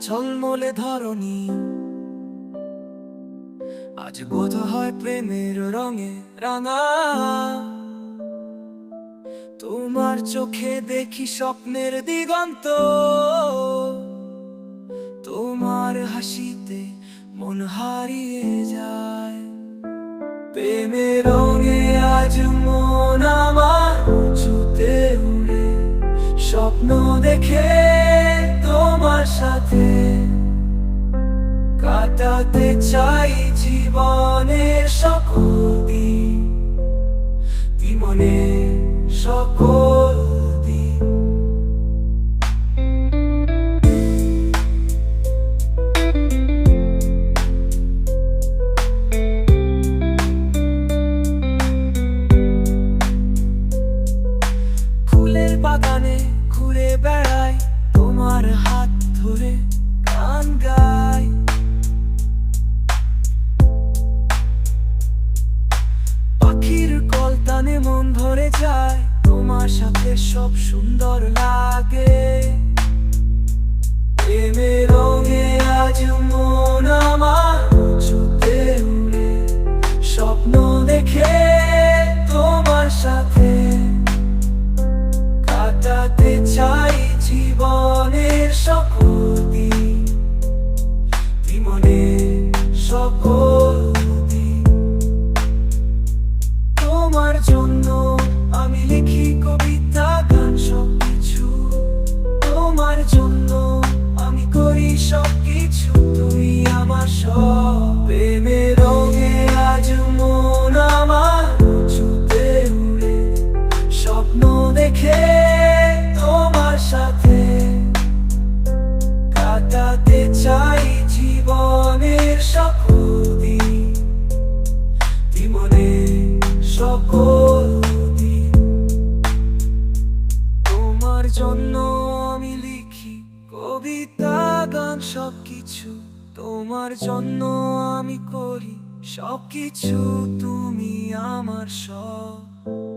ঝলমলে ধরণী। আজ বোধ হয় প্রেমের রঙে রাঙা। তোমার চোখে দেখি স্বপ্নের দিগন্ত। তোমার হাসিতে মন হারিয়ে যায়। প্রেমের কাটাতে চাই জীবনের সকল দিন মনে সকল যায়, তোমার সাথে সব সুন্দর লাগে। প্রেমের রঙে আজ মন আমার উঁচুতে উড়ে, স্বপ্ন দেখে তোমার সাথে। কাটাতে চাই জীবনের সকল চাই জীবনের সকল দিন। জীবনে সকল তোমার জন্য আমি লিখি কবিতা, গান, সবকিছু। তোমার জন্য আমি করি সবকিছু, তুমি আমার সব।